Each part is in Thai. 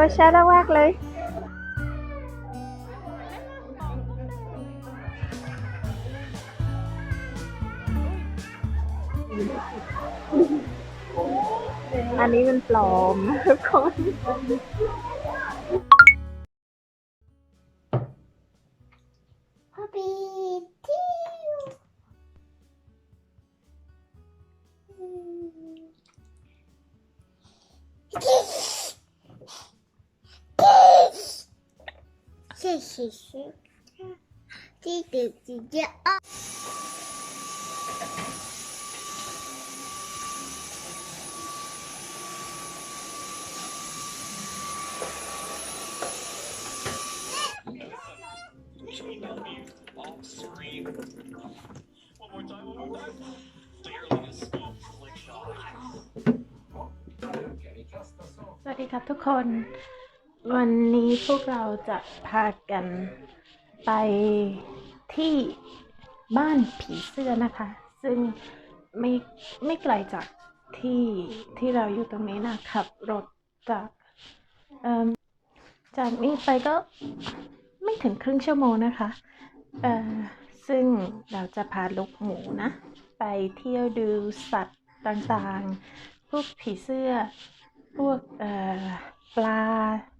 รมชาติมากเลยอันนี้มันปลอมทุกคน 起吃这个姐姐哦。สวัสดีครับทุกคน วันนี้พวกเราจะพากันไปที่บ้านผีเสื้อนะคะ ซึ่งไม่ไม่ไกลจากที่ที่เราอยู่ตรงนี้นะขับรถจากจากนี้ไปก็ไม่ถึงครึ่งชั่วโมงนะคะซึ่งเราจะพาลูกหมูนะ ไปเที่ยวดูสัตว์ต่างๆ พวกผีเสื้อพวกเอ่อ ปลา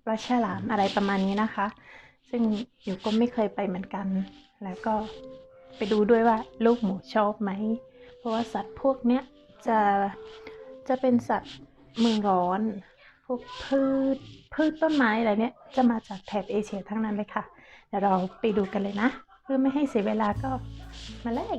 ปลาฉลามอะไรประมาณนี้นะคะ ซึ่งอยู่ก็ไม่เคยไปเหมือนกัน แล้วก็ไปดูด้วยว่าลูกหมูชอบไหม เพราะว่าสัตว์พวกเนี้ยจะจะเป็นสัตว์เมืองร้อนพวกพืชพืชต้นไม้อะไรเนี้ยจะมาจากแถบเอเชียทั้งนั้นเลยค่ะเดี๋ยวเราไปดูกันเลยนะ เพื่อไม่ให้เสียเวลาก็มาเลย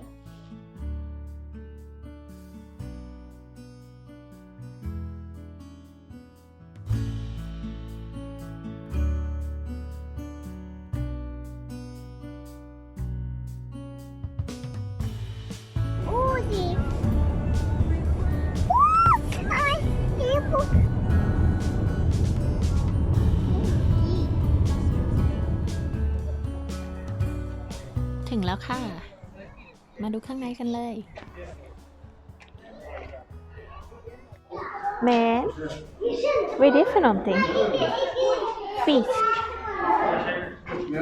แล้วค่ะ มาดูข้างในกันเลย Man, vad är det för någonting? Fisk. Tony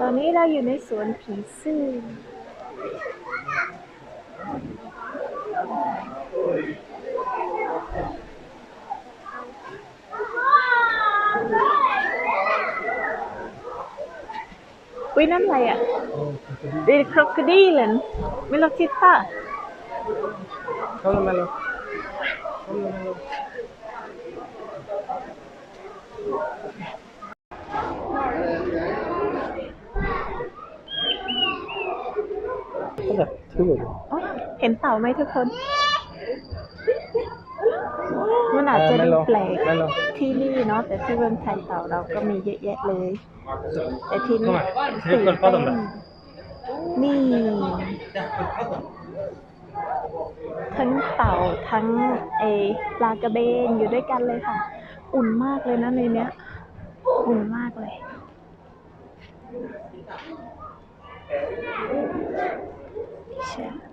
ตอนนี้เราอยู่ในสวนผีเสื้อ อุ้ยนั่นอะไรอะเดนครอกดีเลนไม่ลองคิดป่ะ Tómalo. Tómalo. ก็แบบชื่ออ๋อ เห็นเต่าไหมทุกคน มันอาจจะดูแปลกไม่หรอกที่นี่เนาะแต่ที่เมืองไทยเต่าเราก็มีเยอะแยะเลย แต่ที่นี่ Toma, ตื่น tienes เต้น colpado, นี่ทั้งเต่าทั้งเอปลากระเบนอยู่ด้วยกันเลยค่ะ อุ่นมากเลยนะในเนี้ย อุ่นมากเลยผีเชื่อผี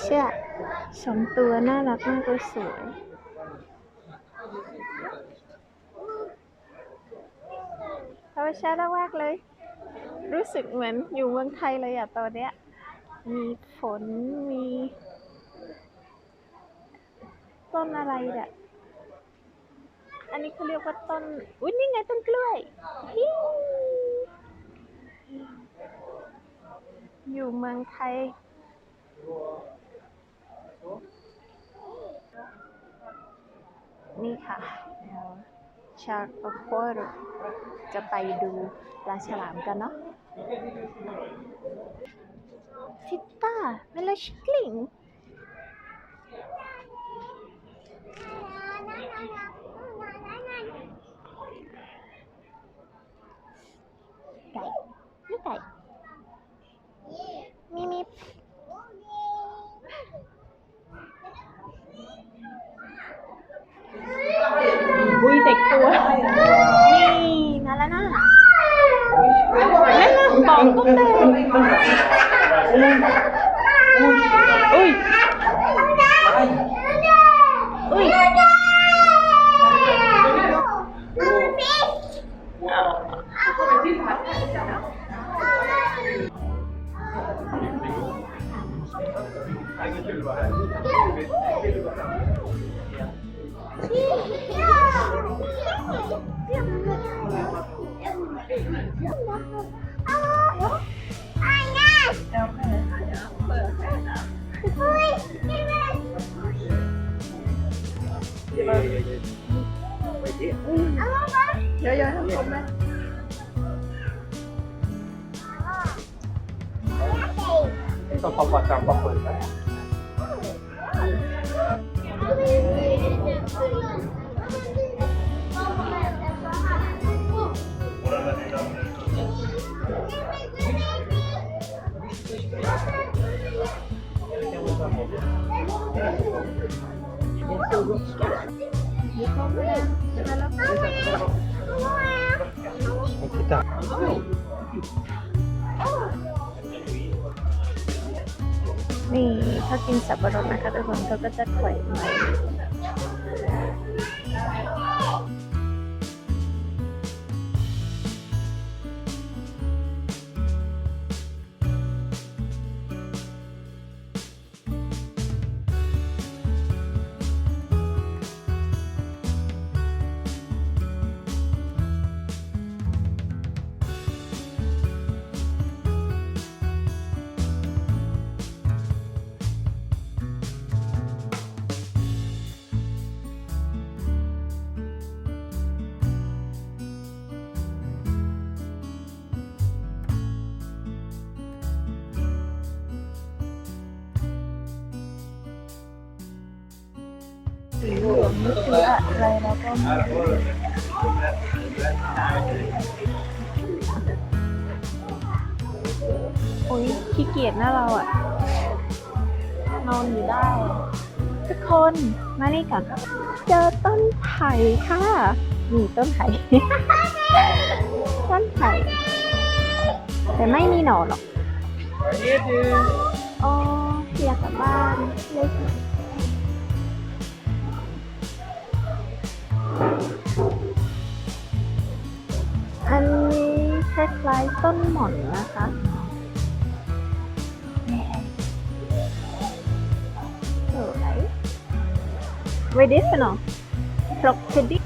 เชื่อสองตัวน่ารักมากเลยสวย ธรรมชาติมากเลย รู้สึกเหมือนอยู่เมืองไทยเลยอะตอนเนี้ย มีฝน มี ต้นอะไรเนี่ยอันนี้เขาเรียกว่าต้น อุ้ยนี่ไงต้นกล้วยฮิวอยู่เมืองไทย นี่ค่ะชาโกโรจะไปดูลาฉลามกันเนาะทิตตาเมลาชิกลิง อุ้ยเด็กตัว นี่นั่นแล้วนะนั่นละบอกตุ๊กเตอุ้ย อุ้ย อุ้ย ต้องความหวานตามความเปิดนะไม่ Kita. นี่ถ้ากินสับปะรดนะคะทุกคนเขาก็จะแขวนไว้ สีเหลืองนี่คืออะไรแล้วก็ไม่รู้โอ้ยขี้เกียจน้าเราอะนอนอยู่ได้ ทุกคนมานี่ก่อนเจอต้นไผ่ค่ะ นี่ต้นไผ่ ต้นไผ่ แต่ไม่มีหนอนหรอก อ๋ออยากกลับบ้านเล็ก อันนี้คล้ายๆต้นหม่อนนะคะสวย medicinal propedic